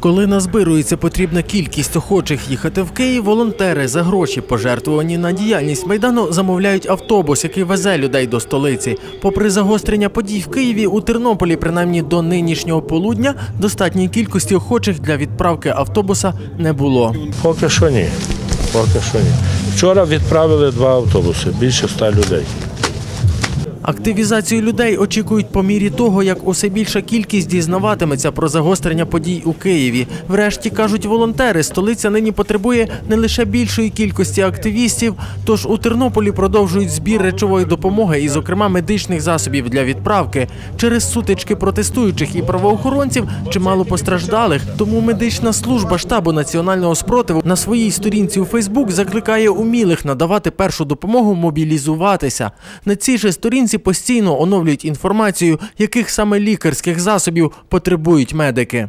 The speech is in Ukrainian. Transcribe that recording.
Коли назбирується потрібна кількість охочих їхати в Київ, волонтери за гроші, пожертвувані на діяльність майдану, замовляють автобус, який везе людей до столиці. Попри загострення подій в Києві, у Тернополі, принаймні до нинішнього полудня, достатньої кількості охочих для відправки автобуса не було. Поки що ні. Поки що ні. Вчора відправили два автобуси, більше ста людей. Активізацію людей очікують по мірі того, як усе більша кількість дізнаватиметься про загострення подій у Києві. Врешті кажуть волонтери, столиця нині потребує не лише більшої кількості активістів, тож у Тернополі продовжують збір речової допомоги і, зокрема, медичних засобів для відправки. Через сутички протестуючих і правоохоронців чимало постраждалих. Тому медична служба штабу національного спротиву на своїй сторінці у Фейсбук закликає умілих надавати першу допомогу мобілізуватися. На цій же сторінці постійно оновлюють інформацію, яких саме лікарських засобів потребують медики.